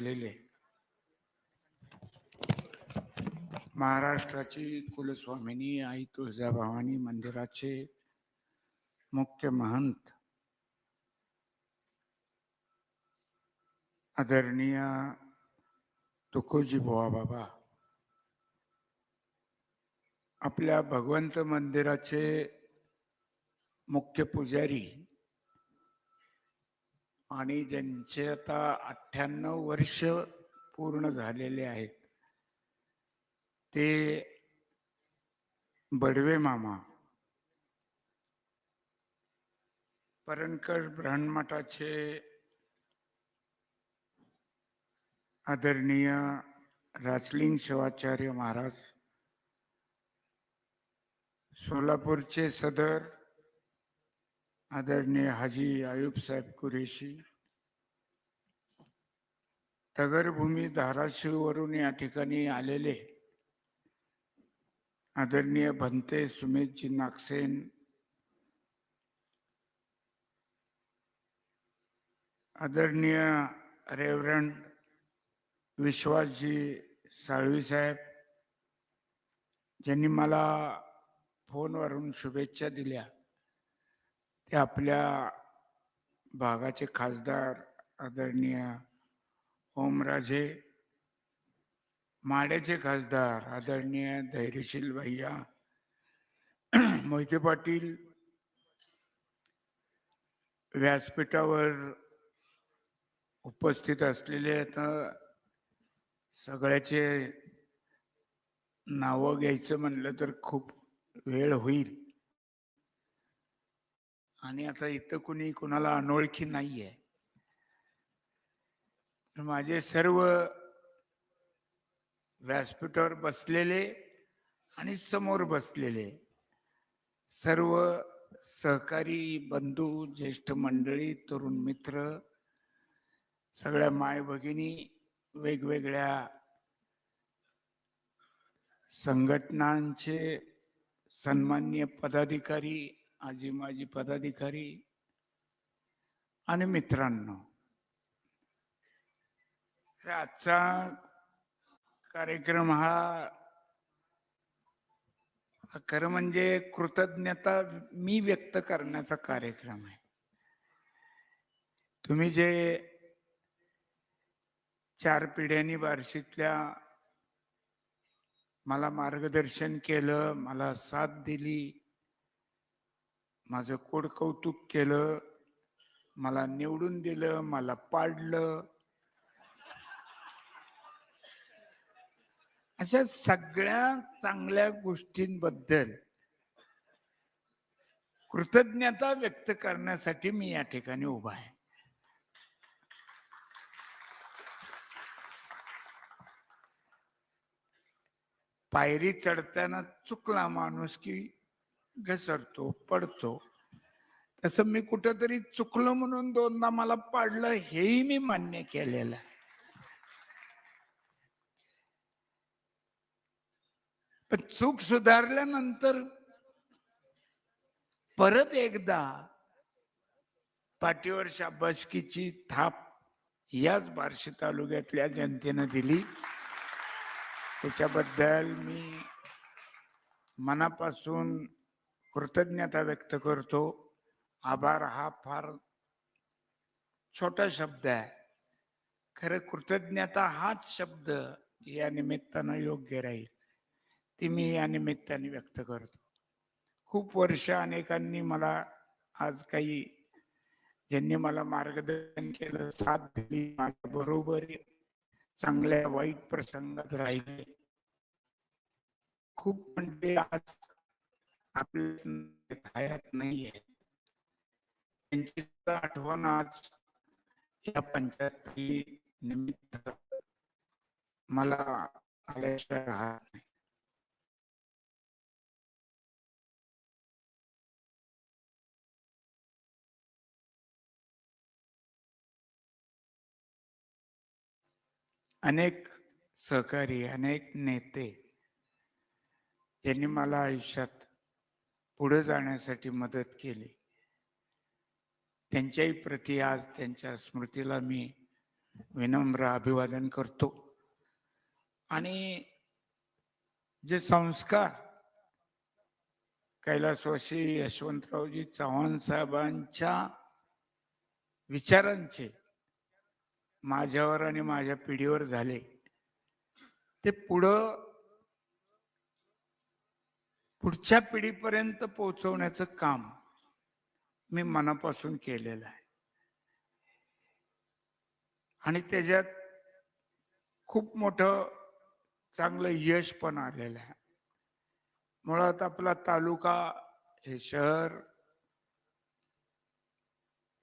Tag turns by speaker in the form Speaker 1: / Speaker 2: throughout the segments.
Speaker 1: राहिलेले. महाराष्ट्राची कुलस्वामिनी आई तुळजाभवानी मंदिराचे मुख्य महंत. आदरणीय तुकोजी बुवा बाबा. आपल्या भगवंत मंदिराचे मुख्य पुजारी आणि ज्यांचे आता अठ्ठ्याण्णव वर्ष पूर्ण झालेले आहेत ते बडवे मामा परणकर ब्रह्ममठाचे आदरणीय राजलिंग शिवाचार्य महाराज सोलापूरचे सदर आदरणीय हाजी आयुब साहेब कुरेशी. तगरभूमी धाराशिववरून या ठिकाणी आलेले आदरणीय भंते सुमेशजी नागसेन. आदरणीय रेवरंड विश्वासजी साळवी साहेब ज्यांनी मला फोनवरून शुभेच्छा दिल्या. ते आपल्या भागाचे खासदार आदरणीय ओमराजे माड्याचे खासदार आदरणीय धैर्यशील भैया मोहिते पाटील व्यासपीठावर उपस्थित असलेले आता सगळ्याचे नावं घ्यायचं म्हणलं तर खूप वेळ होईल. आणि आता इथं कुणी कुणाला अनोळखी नाहीये. माझे सर्व व्यासपीठावर बसलेले आणि समोर बसलेले सर्व सहकारी बंधू ज्येष्ठ मंडळी तरुण मित्र सगळ्या माय भगिनी वेगवेगळ्या संघटनांचे सन्मान्य पदाधिकारी आजी माजी पदाधिकारी आणि मित्रांनो आजचा कार्यक्रम हा हा खरं म्हणजे कृतज्ञता मी व्यक्त करण्याचा कार्यक्रम आहे. तुम्ही जे चार पिढ्यांनी बार्शीतल्या मला मार्गदर्शन केलं मला साथ दिली माझं कोड कौतुक केलं मला निवडून दिलं मला पाडलं. अशा सगळ्या चांगल्या गोष्टींबद्दल कृतज्ञता व्यक्त करण्यासाठी मी या ठिकाणी उभा आहे. पायरी चढताना चुकला माणूस की घसरतो पडतो. तसं मी कुठंतरी चुकलो म्हणून दोनदा मला पाडलं हेही मी मान्य केलेलं. आहे पण चूक सुधारल्यानंतर परत एकदा पाठीवर शाबासकीची थाप याच बार्शी तालुक्यातल्या जनतेनं दिली. त्याच्याबद्दल मी मनापासून कृतज्ञता व्यक्त करतो. आभार हा फार छोटा शब्द आहे. खरं कृतज्ञता हाच शब्द या निमित्तानं योग्य राहील. ती मी या निमित्ताने व्यक्त करतो. खूप वर्ष अनेकांनी मला आज काही ज्यांनी मला मार्गदर्शन केलं साथ दिली माझ्या बरोबर चांगल्या वाईट प्रसंगात राहिले. खूप म्हणजे आज आपल्या हयात नाहीये त्यांची आठवण आज या पंचायती निमित्त मला आल्याशिवाय राहत नाही. अनेक सहकारी अनेक नेते यांनी मला आयुष्यात पुढे जाण्यासाठी मदत केली. त्यांच्याही प्रति आज त्यांच्या स्मृतीला मी विनम्र अभिवादन करतो. आणि जे संस्कार कैलासवासी यशवंतरावजी चव्हाण साहेबांच्या विचारांचे माझ्यावर आणि माझ्या पिढीवर झाले ते पुढं पुढच्या पिढीपर्यंत पोहोचवण्याचं काम मी मनापासून केलेलं आहे. आणि त्याच्यात खूप मोठं चांगलं यश पण आलेलं आहे. मुळात आपला तालुका हे शहर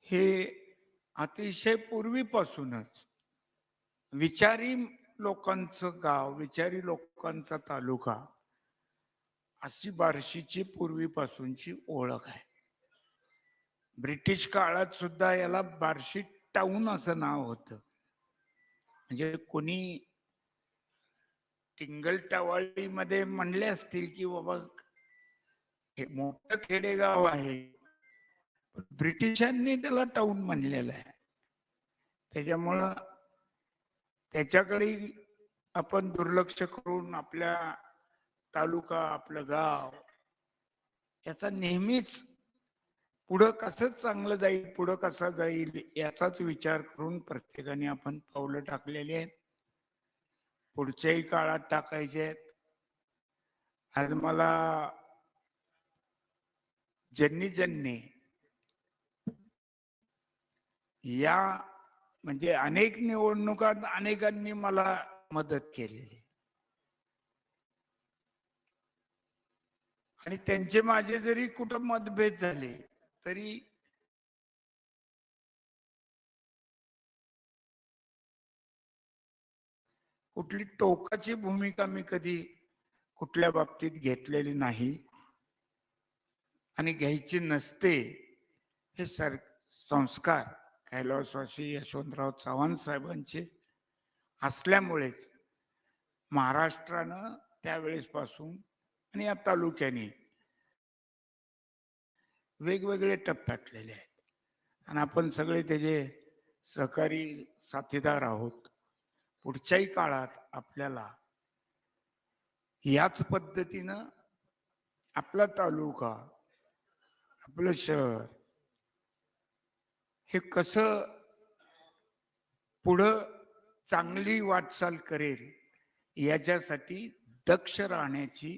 Speaker 1: हे अतिशय पूर्वीपासूनच विचारी लोकांचं गाव विचारी लोकांचा तालुका अशी बार्शीची पूर्वीपासूनची ओळख आहे. ब्रिटिश काळात सुद्धा याला बार्शी टाऊन असं नाव होतं. म्हणजे कोणी टिंगल टवाळीमध्ये म्हणले असतील की बाबा हे मोठं खेडेगाव आहे. ब्रिटिशांनी त्याला टाऊन म्हणलेलं आहे. त्याच्यामुळं त्याच्याकडे आपण दुर्लक्ष करून आपल्या तालुका आपलं गाव याचा नेहमीच पुढं कसं चांगलं जाईल पुढं कसं जाईल याचाच विचार करून प्रत्येकाने आपण पावलं टाकलेली आहेत. पुढच्याही काळात टाकायचे आहेत. आज मला ज्यांनी ज्यांनी या म्हणजे अनेक निवडणुकात अनेकांनी मला मदत केलेली आणि त्यांचे माझे जरी कुठं मतभेद झाले तरी कुठली टोकाची भूमिका मी कधी कुठल्या बाबतीत घेतलेली नाही आणि घ्यायची नसते हे सर संस्कार कैलासवासी यशवंतराव चव्हाण साहेबांचे असल्यामुळेच महाराष्ट्रानं त्यावेळेस पासून आणि या तालुक्याने वेगवेगळे टप्प्यातलेले आहेत. आणि आपण सगळे त्याचे सहकारी साथीदार आहोत पुढच्याही काळात आपल्याला याच पद्धतीनं आपला तालुका आपलं शहर हे कसं पुढं चांगली वाटचाल करेल याच्यासाठी दक्ष राहण्याची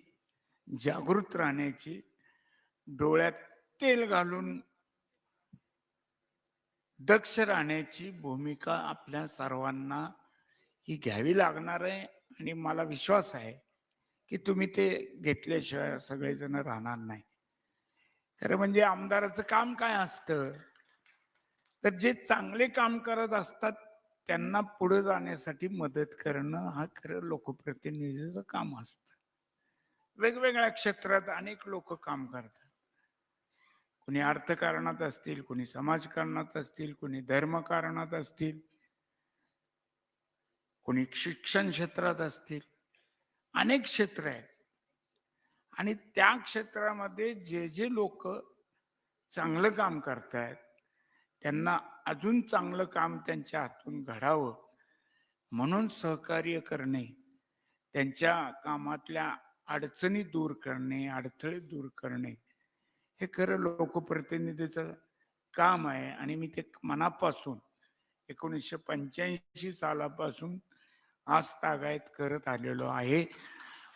Speaker 1: जागृत राहण्याची डोळ्यात तेल घालून दक्ष राहण्याची भूमिका आपल्या सर्वांना ही घ्यावी लागणार आहे. आणि मला विश्वास आहे की तुम्ही ते घेतल्याशिवाय सगळेजण राहणार नाही. खरं म्हणजे आमदाराचं काम काय असतं? तर जे चांगले काम करत असतात त्यांना पुढे जाण्यासाठी मदत करणं हा खरं लोकप्रतिनिधीचं काम असतं. वेगवेगळ्या क्षेत्रात अनेक लोक काम करतात. कुणी अर्थकारणात असतील कुणी समाजकारणात असतील कुणी धर्मकारणात असतील कोणी शिक्षण क्षेत्रात असतील. अनेक क्षेत्र आहेत. आणि त्या क्षेत्रामध्ये जे जे लोक चांगलं काम करतायत त्यांना अजून चांगलं काम त्यांच्या हातून घडावं म्हणून सहकार्य करणे त्यांच्या कामातल्या अडचणी दूर करणे अडथळे दूर करणे हे खरं लोकप्रतिनिधीचं काम आहे. आणि मी ते मनापासून एकोणीसशे पंच्याऐंशी सालापासून आज तागायत करत आलेलो आहे.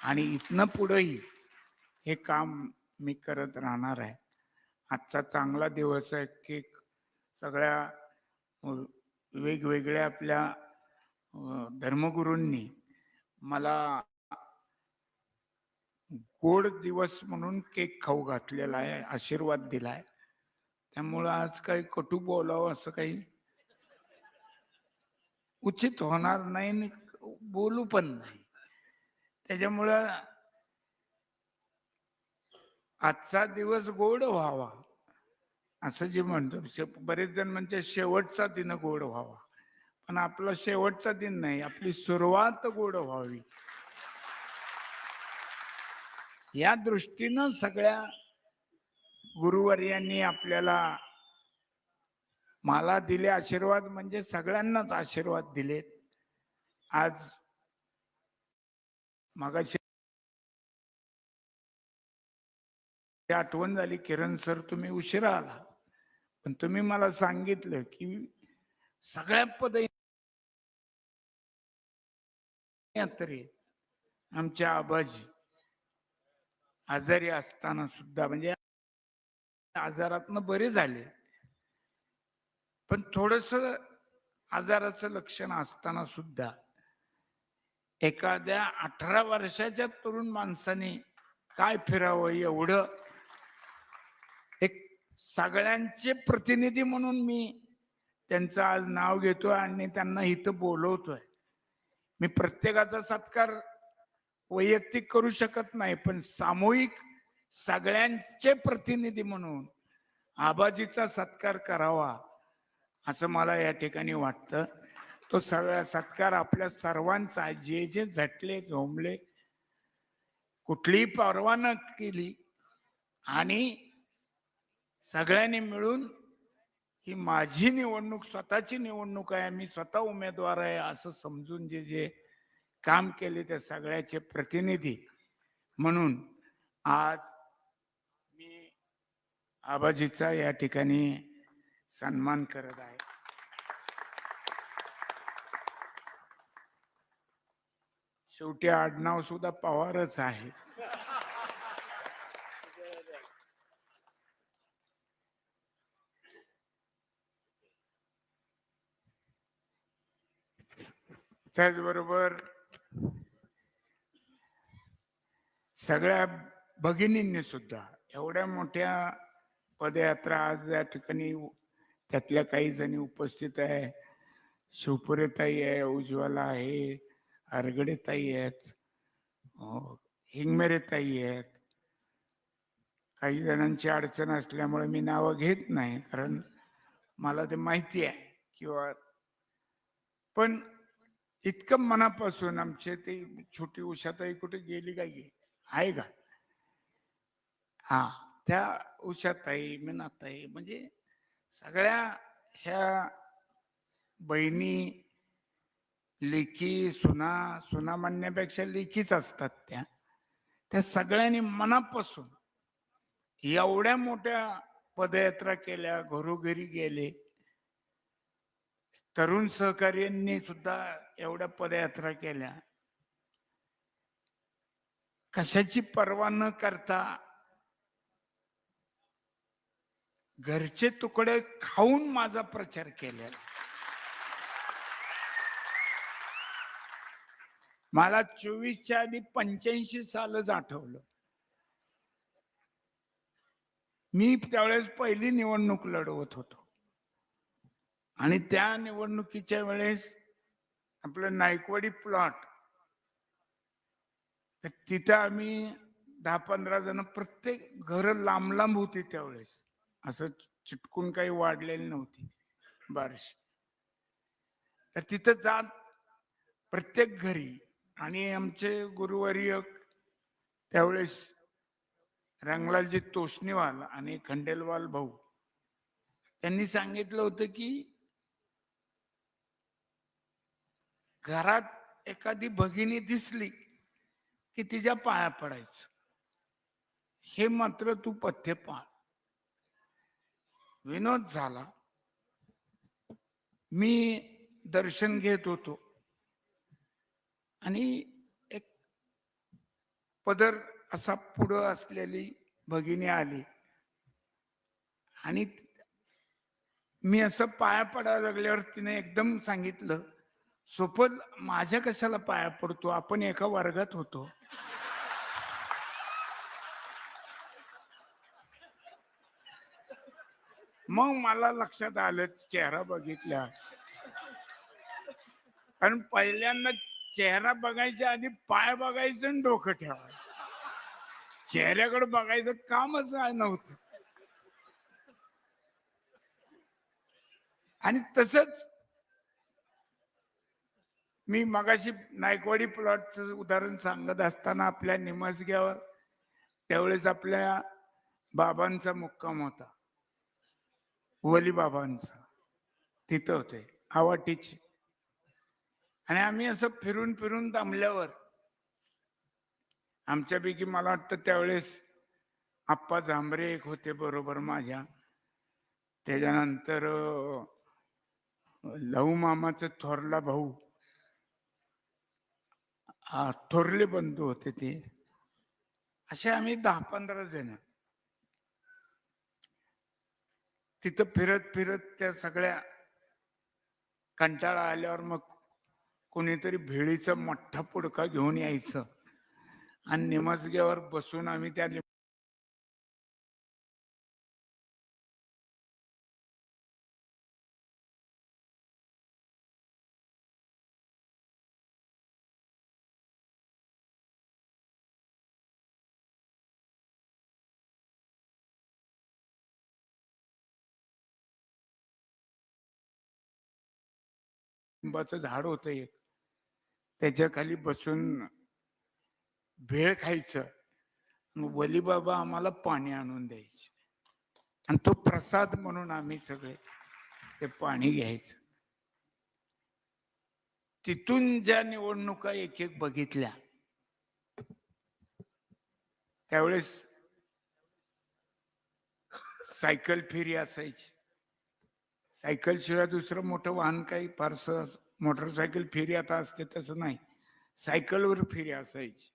Speaker 1: आणि इथनं पुढेही हे काम मी करत राहणार आहे. आजचा चांगला दिवस आहे की सगळ्या वेगवेगळ्या आपल्या धर्मगुरूंनी मला गोड दिवस म्हणून केक खाऊ घातलेला आहे आशीर्वाद दिलाय. त्यामुळं आज काही कटू बोलावं असं काही उचित होणार नाही आणि बोलू पण नाही. त्याच्यामुळं आजचा दिवस गोड व्हावा असं जे म्हणतो. बरेच जण म्हणजे शेवटचा दिन गोड व्हावा. पण आपला शेवटचा दिन नाही आपली सुरुवात गोड व्हावी. या दृष्टीनं सगळ्या गुरुवर्यांनी आपल्याला मला दिले आशीर्वाद म्हणजे सगळ्यांनाच आशीर्वाद दिलेत. आज मगाशी आठवण झाली किरण सर तुम्ही उशिरा आला पण तुम्ही मला सांगितलं की सगळ्या पद तरी आमच्या आबाजी आजारी असताना सुद्धा म्हणजे आजारातनं बरे झाले. पण थोडस आजाराचं लक्षण असताना सुद्धा एखाद्या अठरा वर्षाच्या तरुण माणसाने काय फिरावं एवढं? एक सगळ्यांचे प्रतिनिधी म्हणून मी त्यांचं आज नाव घेतोय आणि त्यांना इथं बोलवतोय. मी प्रत्येकाचा सत्कार वैयक्तिक करू शकत नाही पण सामूहिक सगळ्यांचे प्रतिनिधी म्हणून आबाजीचा सत्कार करावा असं मला या ठिकाणी वाटतं. तो सगळा सत्कार आपल्या सर्वांचा जे जे झटले झोंबले कुठलीही परवा न केली आणि सगळ्यांनी मिळून ही माझी निवडणूक स्वतःची निवडणूक आहे. मी स्वतः उमेदवार आहे असं समजून जे जे काम केले त्या सगळ्याचे प्रतिनिधी म्हणून आज मी आबाजीचा या ठिकाणी सन्मान करत आहे. शेवटी आडनाव सुद्धा पवारच आहे. त्याचबरोबर सगळ्या भगिनींनी सुद्धा एवढ्या मोठ्या पदयात्रा आज या ठिकाणी त्यातल्या काही जणी उपस्थित आहे. शिवपुरेताई आहे उज्ज्वला आहे आरगडेताई आहेत हिंगमेरेताई आहेत. काही जणांची अडचण असल्यामुळे मी नावं घेत नाही कारण मला ते माहिती आहे किंवा पण इतकं मनापासून आमचे ते छोटी उषाताई कुठे गेली का आहे का? हा त्या उषाताई मीनाताई म्हणजे सगळ्या ह्या बहिणी लेखी सुना सुना म्हणण्यापेक्षा लेखीच असतात त्या. त्या सगळ्यांनी मनापासून एवढ्या मोठ्या पदयात्रा केल्या घरोघरी गेले. तरुण सहकार्यांनी सुद्धा एवढ्या पदयात्रा केल्या. कशाची पर्वा न करता घरचे तुकडे खाऊन माझा प्रचार केलेला. मला चोवीसच्या आधी पंच्याऐंशी सालच आठवलं. मी त्यावेळेस पहिली निवडणूक लढवत होतो. आणि त्या निवडणुकीच्या वेळेस आपलं नायकवाडी प्लॉट तर तिथं आम्ही दहा पंधरा जण प्रत्येक घर लांब लांब होती त्यावेळेस. असं चिटकून काही वाढलेली नव्हती. बारशी. तर तिथं जात प्रत्येक घरी आणि आमचे गुरुवर्य त्यावेळेस रंगलालजी तोष्णीवाल आणि खंडेलवाल भाऊ त्यांनी सांगितलं होतं की घरात एखादी भगिनी दिसली की तिच्या पाया पडायचं. हे मात्र तू पथ्य पाळ. विनोद झाला. मी दर्शन घेत होतो. आणि एक पदर असा पुढं असलेली भगिनी आली. आणि मी असं पाया पडायला लागल्यावर तिने एकदम सांगितलं सोपल माझ्या कशाला पाया पडतो? आपण एका वर्गात होतो. मग मला लक्षात आलं चेहरा बघितल्या कारण पहिल्यांदा चेहरा बघायच्या आधी पाय बघायचं आणि डोकं ठेवायचं. चेहऱ्याकडे बघायचं कामच नव्हतं. आणि तसंच मी मगाशी नायकवाडी प्लॉटचं उदाहरण सांगत असताना आपल्या निमसग्यावर त्यावेळेस आपल्या बाबांचा मुक्काम होता. वली बाबांचा. तिथं होते आवाटीचे. आणि आम्ही असं फिरून फिरून दमल्यावर आमच्यापैकी मला वाटतं त्यावेळेस आप्पा झांबरे एक होते बरोबर माझ्या. त्याच्यानंतर लहू मामाचं थोरला भाऊ. थोरले बंधू होते ते. असे आम्ही दहा पंधरा जण. तिथं फिरत फिरत त्या सगळ्या कंटाळा आल्यावर मग कोणीतरी भेळीचा मोठा पुडका घेऊन यायचं. आणि निमसग्यावर बसून आम्ही त्या लिंबाचं झाड होतं एक. त्याच्याखाली बसून भेळ खायचं मग आम्हाला पाणी आणून द्यायचे. आणि तो प्रसाद म्हणून आम्ही सगळे ते पाणी घ्यायचं. तिथून ज्या निवडणुका एक एक बघितल्या त्यावेळेस सायकल फेरी असायची. सायकल शिवाय दुसरं मोठं वाहन काही फारसं अस- मोटरसायकल फेरी आता असते तसं नाही. सायकलवर फेरी असायची.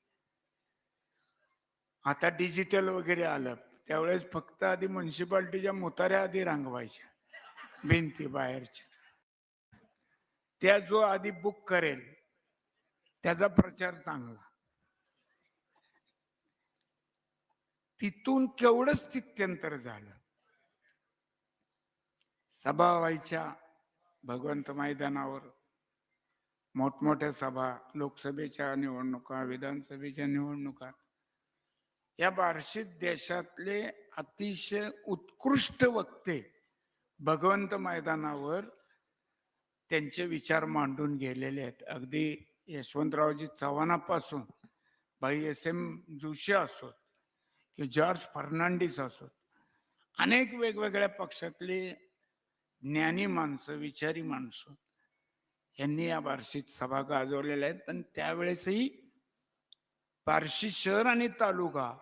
Speaker 1: आता डिजिटल वगैरे आलं त्यावेळेस फक्त आधी म्युन्सिपाल्टीच्या मोताऱ्या आधी रंगवायच्या भिंती बाहेरच्या. त्या जो आधी बुक करेल त्याचा प्रचार चांगला. तिथून केवढंच स्थित्यंतर झालं? सभा व्हायच्या भगवंत मैदानावर. मोठमोठ्या सभा लोकसभेच्या निवडणुका विधानसभेच्या निवडणुका. या बार्शीत देशातले अतिशय उत्कृष्ट वक्ते भगवंत मैदानावर त्यांचे विचार मांडून गेलेले आहेत. अगदी यशवंतरावजी चव्हाणापासून भाई एस एम जोशी असोत किंवा जॉर्ज फर्नांडिस असोत. अनेक वेगवेगळ्या पक्षातले ज्ञानी माणसं विचारी माणसं. यांनी या बार्शीत सभा गाजवलेल्या आहेत. आणि त्यावेळेसही बार्शी शहर आणि तालुका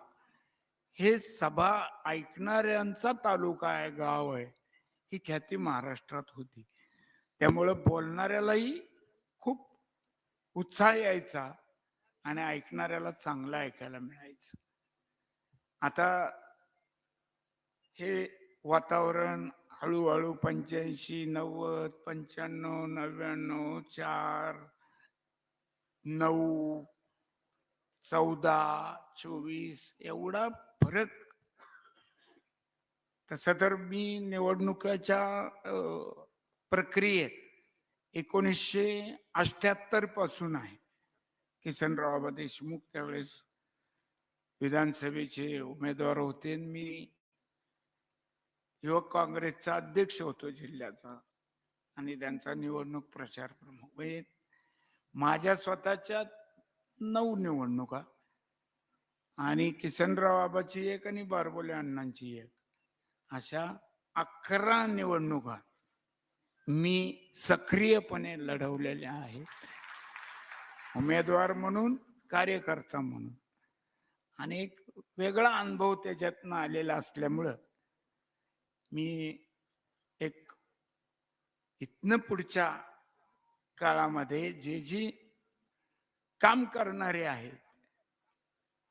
Speaker 1: हे सभा ऐकणाऱ्यांचा तालुका आहे गाव आहे ही ख्याती महाराष्ट्रात होती. त्यामुळं बोलणाऱ्यालाही खूप उत्साह यायचा आणि ऐकणाऱ्याला चांगलं ऐकायला मिळायचं. आता हे वातावरण हळूहळू पंच्याऐंशी नव्वद पंच्याण्णव नव्याण्णव चार नऊ चौदा चोवीस एवढा फरक. तसं तर मी निवडणुकाच्या प्रक्रियेत एकोणीसशे अठ्याहत्तरपासून आहे. किसनराव देशमुख त्यावेळेस विधानसभेचे उमेदवार होते. मी युवक काँग्रेसचा अध्यक्ष होतो जिल्ह्याचा आणि त्यांचा निवडणूक प्रचार प्रमुख. म्हणजे माझ्या स्वतःच्या नऊ निवडणुका आणि किसनराव बाबाची एक आणि बारबोले अण्णांची एक. अशा अकरा निवडणुका मी सक्रियपणे लढवलेल्या आहेत. उमेदवार म्हणून कार्यकर्ता म्हणून. आणि एक वेगळा अनुभव त्याच्यातनं आलेला असल्यामुळं मी एक इथनं पुढच्या काळामध्ये जे जी काम करणारे आहेत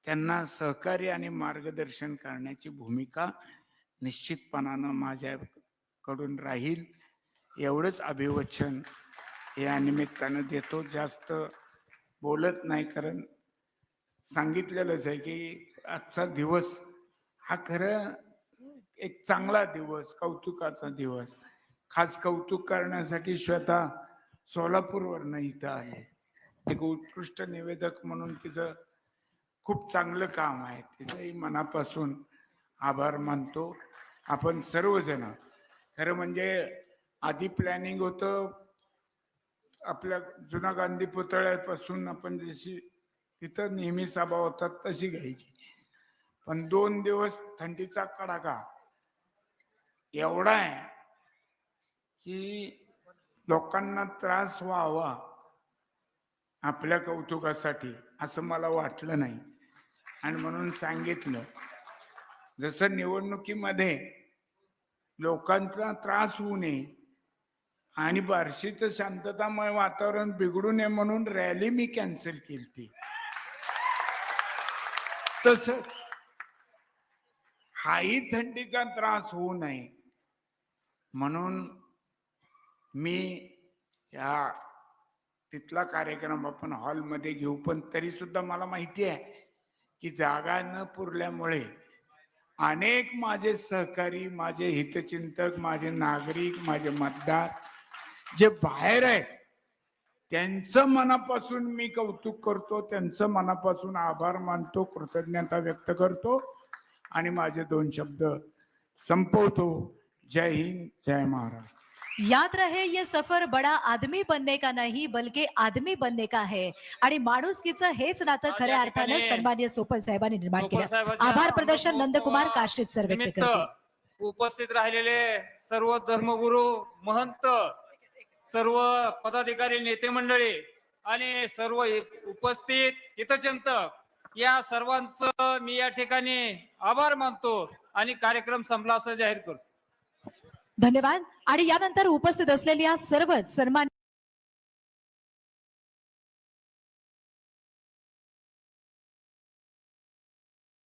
Speaker 1: त्यांना सहकार्य आणि मार्गदर्शन करण्याची भूमिका निश्चितपणानं माझ्याकडून राहील. एवढंच अभिवचन या निमित्तानं देतो. जास्त बोलत नाही कारण सांगितलेलंच आहे की आजचा दिवस हा खरं एक चांगला दिवस कौतुकाचा दिवस. खास कौतुक करण्यासाठी श्वेता सोलापूरवरनं इथं आले एक उत्कृष्ट निवेदक म्हणून तिचं खूप चांगलं काम आहे. तिचंही मनापासून आभार मानतो. आपण सर्वजण खरं म्हणजे आधी प्लॅनिंग होतं. आपल्या जुना गांधी पुतळ्यापासून आपण जशी तिथं नेहमी सभा होतात तशी घ्यायची. पण दोन दिवस थंडीचा कडाका एवढा आहे की लोकांना त्रास व्हावा आपल्या कौतुकासाठी असं मला वाटलं नाही. आणि म्हणून सांगितलं जसं निवडणुकीमध्ये लोकांचा त्रास होऊ नये आणि बार्शीचं शांततामय वातावरण बिघडू नये म्हणून रॅली मी कॅन्सल केली तसंच हाही थंडीचा त्रास होऊ नये. म्हणून मी या तिथला कार्यक्रम आपण हॉलमध्ये घेऊ पण तरी सुद्धा मला माहिती आहे की जागा न पुरल्यामुळे अनेक माझे सहकारी माझे हितचिंतक माझे नागरिक माझे मतदार जे बाहेर आहेत त्यांचं मनापासून मी कौतुक करतो त्यांचं मनापासून आभार मानतो कृतज्ञता व्यक्त करतो आणि माझे दोन शब्द संपवतो. जय हिंद जय महाराष्ट्र।
Speaker 2: याद रहे ये सफर बड़ा आदमी बनने का नहीं बल्कि आदमी बनने का है। आणि माणुसकीचं हेच नातं खऱ्या अर्थानं
Speaker 3: ठिकाणी
Speaker 2: सन्माननीय सोपल साहेबांनी निर्माण केलं. आभार प्रदर्शन नंदकुमार काष्टीत सर व्यक्त करतील.
Speaker 3: उपस्थित राहिलेले सर्व धर्मगुरू महंत सर्व पदाधिकारी नेते मंडळी आणि सर्व उपस्थित हितचिंतक या सर्वांचं मी या ठिकाणी आभार मानतो आणि कार्यक्रम संपला असं जाहीर करतो.
Speaker 2: धन्यवाद. आणि यानंतर उपस्थित असलेल्या सर्वच सन्मान